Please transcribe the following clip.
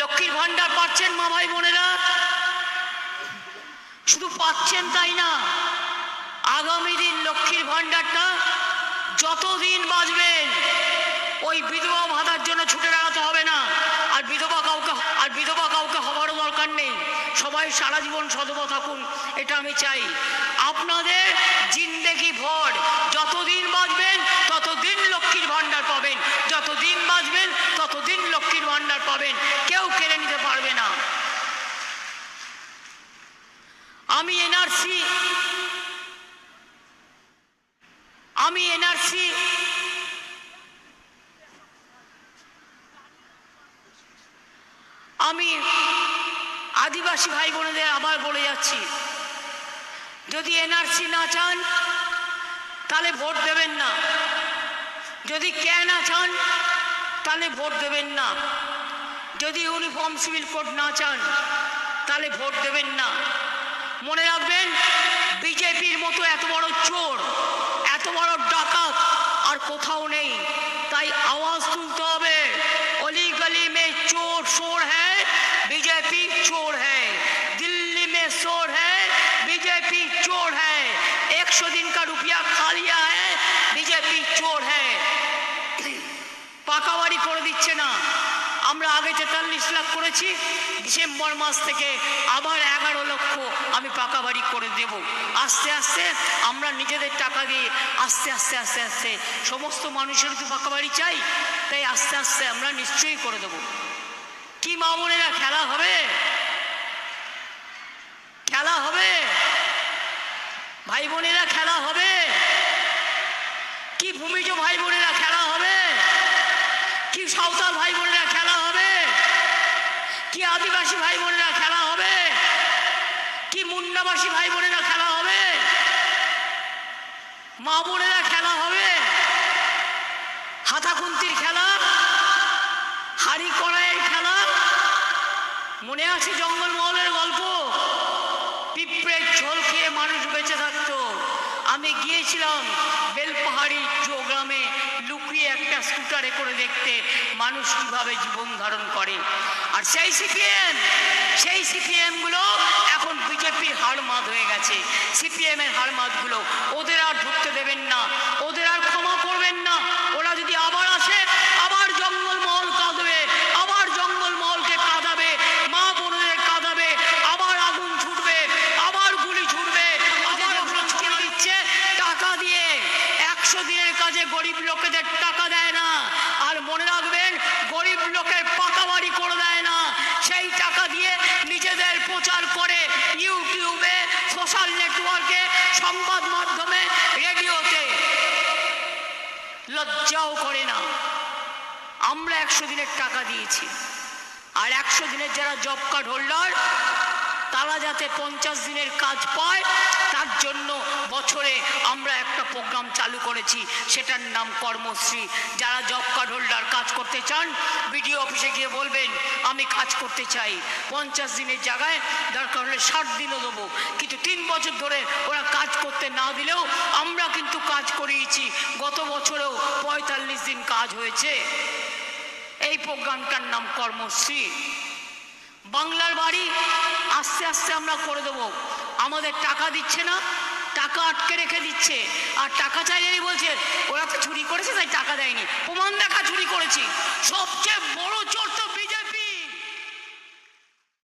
লক্ষ্মীর ভান্ডার পাচ্ছেন মা ভাই বোনেরা। শুধু পাচ্ছেন তাই না, আগামী দিন লক্ষ্মীর ভান্ডারটা যতদিন বাঁচবেন, ওই বিধবা ভাতার জন্য ছুটে বেড়াতে হবে না। আর বিধবা কাউকে, আর বিধবা কাউকে হবারও দরকার নেই। সবাই সারা জীবন সদবা থাকুন, এটা আমি চাই। আপনাদের জিন্দেগি ভর যতদিন বাঁচবেন ততদিন লক্ষ্মীর ভান্ডার পাবেন যতদিন বাঁচবেন ততদিন লক্ষ্মীর ভান্ডার পাবেন কেউ কেড়ে নিতে পারবে না আমি এনআরসি। আমি এনআরসি। আমি আদিবাসী ভাই বোনেদের আবার বলে যাচ্ছি, যদি এনআরসি না চান, তাহলে ভোট দেবেন না। যদি কে না চান, তাহলে ভোট দেবেন না। যদি ইউনিফর্ম সিভিল কোড না চান, তাহলে ভোট দেবেন না। মনে রাখবেন, বিজেপির মতো এত বড় চোর, এত বড় ডাকাত আর কোথাও নেই। তাই আওয়াজ তুলতে হবে, অলি গলি মে চোর শোর হ্যাঁ বিজেপি চোর হ্যাঁ দিল্লি মে শোর হ্যাঁ বিজেপি চোর হ্যাঁ একশো দিন কা রুপিয়া খালি তেতাল্লিশ লাখ করেছি, ডিসেম্বর মাস থেকে আবার এগারো লক্ষ আমি পাকা বাড়ি করে দেব। আস্তে আস্তে আমরা নিজেদের টাকা দিয়ে আস্তে আস্তে আস্তে আস্তে সমস্ত মানুষের তো পাকা বাড়ি চাই, তাই আস্তে আস্তে আমরা নিশ্চয়ই করে দেবো। কি মা বোনেরা, খেলা হবে? খেলা হবে? ভাই বোনেরা খেলা হবে? কি ভূমিজ ভাই বোনেরা খেলা হবে? কি সাঁওতাল ভাই বোনেরা আদিবাসী ভাই বোনেরা খেলা হবে? কি মুন্ডাবাসী ভাই বোনেরা খেলা হবে? মা বোনেরা খেলা হবে? হাতাখুন্তির খেলা? হাড়ি কড়াইয়ের খেলা? মনে আছে জঙ্গলমহলের গল্প? পিঁপড়ের ঝোল খেয়ে মানুষ বেঁচে থাকতো। আমি গিয়েছিলাম বেলপাহাড়ি একটা স্কুটারে করে দেখতে মানুষ কীভাবে জীবন ধারণ করে। আর সেই সিপিএম সেই সিপিএমগুলো এখন বিজেপির হাড়মাদ হয়ে গেছে। সিপিএম এর হাড়মাদগুলো ওদের আর ঢুকতে দেবেন না ওদের আর ক্ষমা করবেন না ওরা যদি আবার আসে আবার জঙ্গলমহল কাঁদবে আবার জঙ্গলমহলকে কাঁদাবে মা বোনদের কাঁদাবে আবার আগুন ছুটবে আবার গুলি ছুটবে আবার ওগুলো ছুড়ে দিচ্ছে টাকা দিয়ে একশো দিনের কাজে গরিব লোকেদের টাকা দেয় না। আর মনে রাখবেন, গরিব লোকের পাকা বাড়ি করে দেয় না। সেই টাকা দিয়ে নিজেদের প্রচার করে ইউটিউবে, সোশ্যাল নেটওয়ার্কে, সংবাদ মাধ্যমে, রেডিওতে। লজ্জাও করে না। আমরা একশো দিনের টাকা দিয়েছি। আর একশো দিনের যারা জব কার্ড হোল্ডার, তারা যাতে পঞ্চাশ দিনের কাজ পায় তার জন্য বছরে আমরা একটা প্রোগ্রাম চালু করেছি। সেটার নাম কর্মশ্রী। যারা জব কার্ড হোল্ডার কাজ করতে চান বিডিও অফিসে গিয়ে বলবেন, আমি কাজ করতে চাই। পঞ্চাশ দিনের জায়গায় দরকার হলে ষাট দিনও দেবো। কিন্তু তিন বছর ধরে ওরা কাজ করতে না দিলেও আমরা কিন্তু কাজ করিয়েছি। গত বছরেও পঁয়তাল্লিশ দিন কাজ হয়েছে। এই প্রোগ্রামটার নাম কর্মশ্রী। বাংলার বাড়ি আস্তে আস্তে আমরা করে দেব। আমাদের টাকা দিচ্ছে না, টাকা আটকে রেখে দিচ্ছে। আর টাকা চাইলেই বলছে, ওরা তো চুরি করেছে, তাই টাকা দেয়নি। প্রমাণ দেখা চুরি করেছি। সবচেয়ে বড় চোর